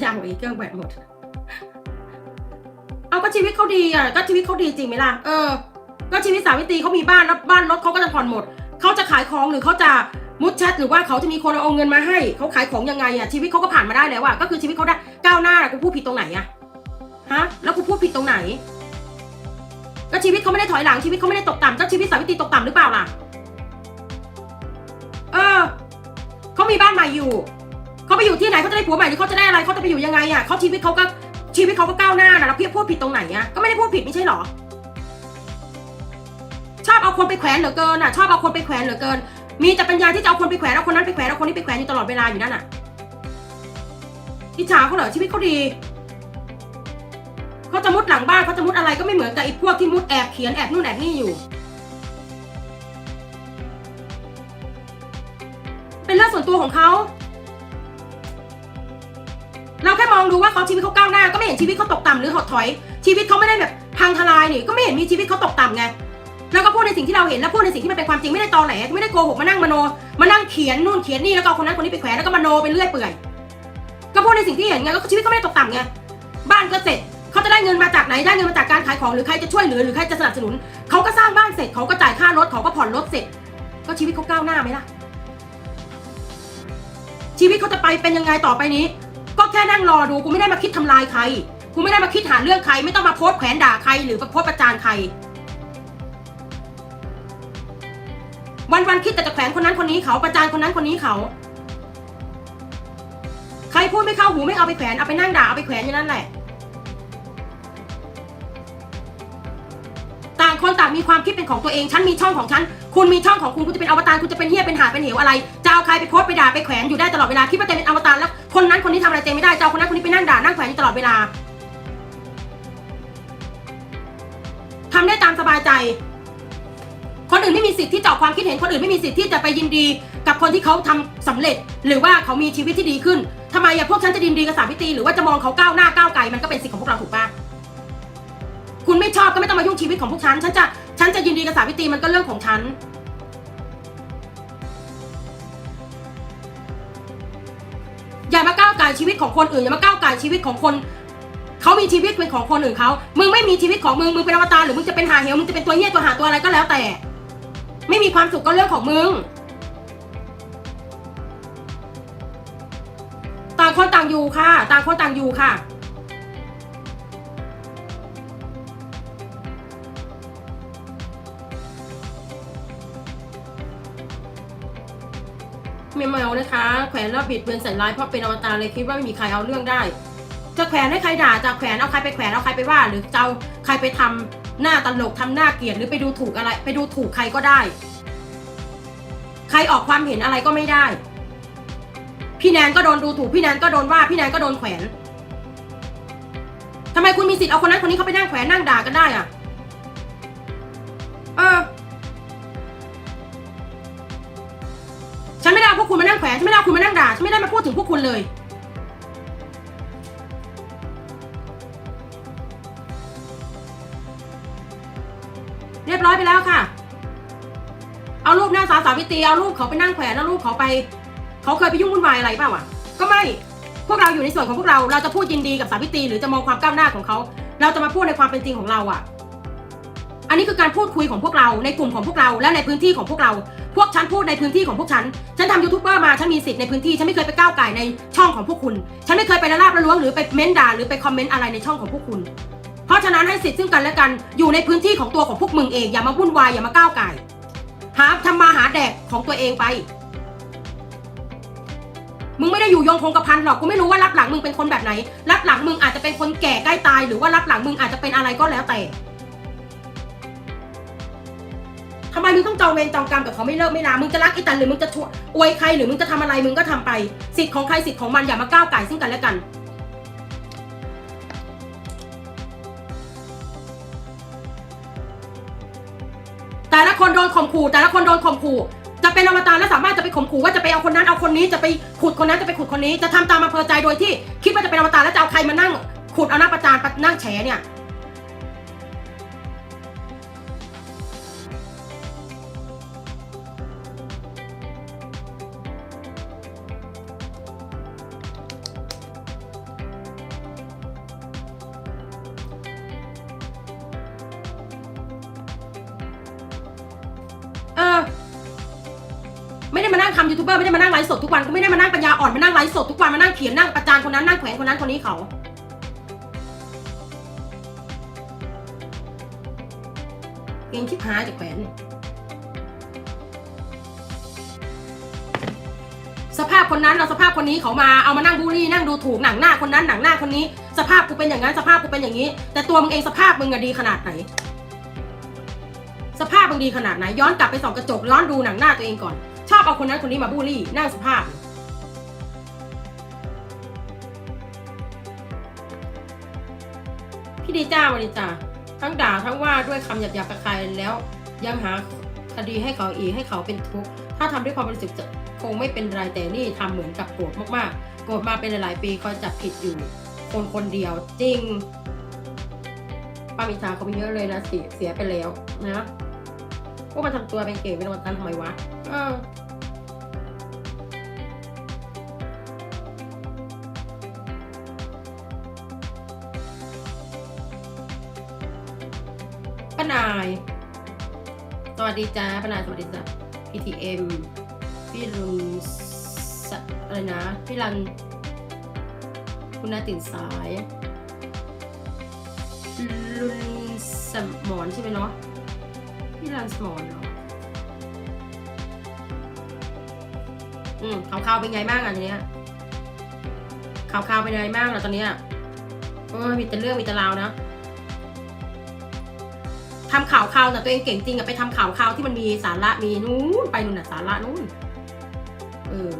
อยังอีกเครื่องแบตหมด เอาก็ชีวิตเขาดีอะก็ชีวิตเขาดีจริงไหมล่ะ เออ ก็ชีวิตสาวิตรีเขามีบ้านแล้วบ้านรถเขาก็จะผ่อนหมด เขาจะขายของหรือเขาจะมุดแชทหรือว่าเขาจะมีคนเอาเงินมาให้เขาขายของยังไงอะชีวิตเขาก็ผ่านมาได้แล้วอะก็คือชีวิตเขาได้ก้าวหน้ากูพูดผิดตรงไหนอะฮะแล้วกูพูดผิดตรงไหน ก็ชีวิตเขาไม่ได้ถอยหลังชีวิตเขาไม่ได้ตกต่ำก็ชีวิตสาวิตรีตกต่ำหรือเปล่าล่ะ เออเขามีบ้านใหม่อยู่ ไปอยู่ที่ไหนเขาจะได้ผัวใหม่หรือเขาจะได้อะไรเขาจะไปอยู่ยังไงอะเขาชีวิตเขาก็ชีวิตเขาก็ก้าวหน้านะแล้วพี่พูดผิดตรงไหนอะก็ไม่ได้พูดผิดไม่ใช่หรอ ชอบเอาคนไปแขวนเหลือเกินอะ ชอบเอาคนไปแขวนเหลือเกิน มีแต่ปัญญาที่จะเอาคนไปแขวนเอาคนนั้นไปแขวนเอาคนนี้ไปแขวนอยู่ตลอดเวลาอยู่นั่นอะอิจฉาเขาเหรอชีวิตเขาดีเขาจะมุดหลังบ้านเขาจะมุดอะไรก็ไม่เหมือนกับไอ้พวกที่มุดแอบเขียนแอบนู่นแอบนี่อยู่ เป็นเรื่องส่วนตัวของเขา เราแค่มองดูว่าเขาชีวิตเขาก้าวหน้า ก็ไม่เห็นชีวิตเขาตกต่ำหรือหดถอย ชีวิตเขาไม่ได้แบบพังทลายนี่ก็ไม่เห็นมีชีวิตเขาตกต่ำไงแล้วก็พูดในสิ่งที่เราเห็นแล้วพูดในสิ่งที่มันเป็นความจริงไม่ได้ตอแหลไม่ได้โกหกมานั่งมโนมานั่งเขียนนู่นเขียนนี่แล้วก็คนนั้นคนนี้ไปแขวนแล้วก็มโนไปเรื่อยเปื่อยก็พูดในสิ่งที่เห็นไงก็ชีวิตเขาไม่ได้ตกต่ำไงบ้านก็เสร็จเขาจะได้เงินมาจากไหนได้เงินมาจากการขายของหรือใครจะช่วยเหลือหรือใครจะสนับสนุนเขาก็สร้างบ้านเสร็จเขาก็จ่ายค่ารถเขาก็ผ่อนรถเสร็จ ก็ชีวิตเขาก้าวหน้าไหมล่ะชีวิตเขาจะไปเป็นยังไงต่อไปนี้ ก็แค่นั่งรอดูกูไม่ได้มาคิดทำลายใคร กูไม่ได้มาคิดหาเรื่องใคร ไม่ต้องมาโพสต์แขวนด่าใคร หรือมาโพสต์ประจานใคร วันวันๆคิดแต่จะแขวนคนนั้นคนนี้เขาประจานคนนั้นคนนี้เขา ใครพูดไม่เข้าหูไม่เอาไปแขวนเอาไปนั่งด่าเอาไปแขวนอยู่นั่นแหละ ต่างคนต่างมีความคิดเป็นของตัวเอง ฉันมีช่องของฉัน คุณมีช่องของคุณ คุณจะเป็นอวตาร คุณจะเป็นเฮียเป็นหาเป็นเหวอะไร จะเอาใครไปโพสต์ไปด่าไปแขวนอยู่ได้ตลอดเวลา คิดว่าเจเป็นอวตารแล้ว คนนั้นคนนี้ทำอะไรเจไม่ได้จะเอาคนนั้นคนนี้ไปนั่งด่านั่งแขวนอยู่ตลอดเวลาทำได้ตามสบายใจ คนอื่นไม่มีสิทธิ์ที่จะออกความคิดเห็นคนอื่นไม่มีสิทธิ์ที่จะไปยินดี กับคนที่เขาทำสำเร็จ หรือว่าเขามีชีวิตที่ดีขึ้นทำไมอะพวกฉันจะยินดีกับสาวิตรีหรือว่าจะมองเขาก้าวหน้าก้าวไกลมันก็เป็นสิทธิ์ของพวกเราถูกปะคุณไม่ชอบก็ไม่ต้องมายุ่งชีวิตของพวกฉันฉันจะฉันจะยินดีกับสาวิตรีมันก็เรื่องของฉันามาก้าวไก่ายชีวิตของคนอื่นอย่ามาก้าวไก่ชีวิตของคนเขามีชีวิตเป็นของคนอื่นเขามึงไม่มีชีวิตของมึงมึงเป็นอวตารหรือมึงจะเป็นหาเหวมึงจะเป็นตัวเหี้ยตัวหาตัวอะไรก็แล้วแต่ ไม่มีความสุขก็เรื่องของมึงต่างคนต่างอยู่ค่ะ ต่างคนต่างอยู่ค่ะ เมานะคะ แขวนแล้วบิดเบือนใส่ร้ายเพราะเป็นอวตารเลยคิดว่าไม่มีใครเอาเรื่องได้ จะแขวนให้ใครด่าจะแขวนเอาใครไปแขวนเอาใครไปว่า หรือจะเอาใครไปทำหน้าตลกทำหน้าเกลียดหรือไปดูถูกอะไร ไปดูถูกใครก็ได้ ใครออกความเห็นอะไรก็ไม่ได้ พี่แนนก็โดนดูถูกพี่แนนก็โดนว่าพี่แนนก็โดนแขวนทำไมคุณมีสิทธิ์เอาคนนั้นคนนี้เขาไปนั่งแขวนนั่งด่ากันได้อะเออ คุณมานั่งแขวนฉันไม่ได้เอาคุณมานั่งด่าฉันไม่ได้มาพูดถึงพวกคุณเลย เรียบร้อยไปแล้วค่ะ เอารูปหน้าสาวสาวิตรีเอารูปเขาไปนั่งแขวนเอารูปเขาไป เขาเคยไปยุ่งวุ่นวายอะไรเปล่าอะ ก็ไม่พวกเราอยู่ในส่วนของพวกเราเราจะพูดยินดีกับสาวิตรีหรือจะมองความก้าวหน้าของเขา เราจะมาพูดในความเป็นจริงของเราอะ อันนี้คือการพูดคุยของพวกเราในกลุ่มของพวกเราและในพื้นที่ของพวกเรา พวกฉันพูดในพื้นที่ของพวกฉัน ฉันทำยูทูบเบอร์มา ฉันมีสิทธิ์ในพื้นที่ ฉันไม่เคยไปก้าวไก่ในช่องของพวกคุณ ฉันไม่เคยไปละลาบละล้วงหรือไปเม้นด่าหรือไปคอมเมนต์อะไรในช่องของพวกคุณ เพราะฉะนั้นให้สิทธิ์ซึ่งกันและกัน อยู่ในพื้นที่ของตัวของพวกมึงเอง อย่ามาวุ่นวาย อย่ามาก้าวไก่ หาทำมาหาแดกของตัวเองไป มึงไม่ได้อยู่ยงคงกระพันหรอก กูไม่รู้ว่ารับหลังมึงเป็นคนแบบไหน รับหลังมึงอาจจะเป็นคนแก่ใกล้ตาย หรือว่ารับหลังมึงอาจจะเป็นอะไรก็แล้วแต่ำไมมึงต้องจองเวรจองกรรมกับเขาไม่เลิกไม่ลา มึงจะรักอีตันหรือมึงจะช่วยอวยใครหรือมึงจะทำอะไรมึงก็ทำไป สิทธิ์ของใครสิทธิ์ของมันอย่ามาก้าวไก่ซึ่งกันและกัน แต่ละคนโดนข่มขู่แต่ละคนโดนข่มขู่จะเป็นอวตารและสามารถจะไปข่มขู่ว่าจะไปเอาคนนั้นเอาคนนี้จะไปขุดคนนั้นจะไปขุดคนนี้จะทำตามอำเภอใจโดยที่ คิดว่าจะเป็นอวตารแล้วจะเอาใครมานั่งขุดเอาหน้าประจานนั่งแฉเนี่ย ไม่ได้มานั่งทำยูทูบเบอร์ไม่ได้มานั่งไลฟ์สดทุกวันกูไม่ได้มานั่งปัญญาอ่อนมานั่งไลฟ์สดทุกวันมานั่งเขียนนั่งประจานคนนั้นนั่งแขวะคนนั้นคนนี้เขาเองชิบหายจากแขวนสภาพคนนั้นเราสภาพคนนี้เขามาเอามานั่งบูลลี่นั่งดูถูกหนังหน้าคนนั้นหนังหน้าคนนี้ สภาพกูเป็นอย่างนั้นสภาพกูเป็นอย่างนี้ แต่ตัวมึงเองสภาพมึงอะดีขนาดไหน สภาพมึงดีขนาดไหน ย้อนกลับไปส่องกระจกย้อนดูหนังหน้าตัวเองก่อน ชอบเอาคนนั้นคนนี้มาบูลลี่น้าสุภาพ พี่ดีจ้าวันดีจ้าทั้งด่าทั้งว่าด้วยคำหยาบๆกับใครแล้ว ยังหาคดีให้เขาอีกให้เขาเป็นทุกข์ถ้าทำด้วยความบริสุทธิ์คงไม่เป็นไรแต่นี่ทำเหมือนกับโกรธมากๆ โกรธมาเป็นหลายๆปีคอยจับผิดอยู่ คนคนเดียวจริงป้ามิชาเขาไปเยอะเลยนะเสียเสียไปแล้วนะพวกมันทำตัวเป็นเก่งเป็นวันตันทำไมวะเออ ป้านาย สวัสดีจ้าป้านายสวัสดีจ้า PTM พี่รุนอะไรนะ พี่รัน คุณน่าตื่นสายรุนสมอนใช่ไหมเนาะพี่รันสมอนเนาะอืมข่าวข่าวๆเป็นไงบ้างอะทีเนี้ยข่าวข่าวๆเป็นไงบ้างล่ะตอนเนี้ยโอ้ยมีแต่เรื่องมีแต่ราวนะ ทำข่าวข่าวแต่ตัวเองเก่งจริงอะไปทำข่าวข่าวที่มันมีสาระมีนู้นไปนู่นน่ะสาระนู้นเออ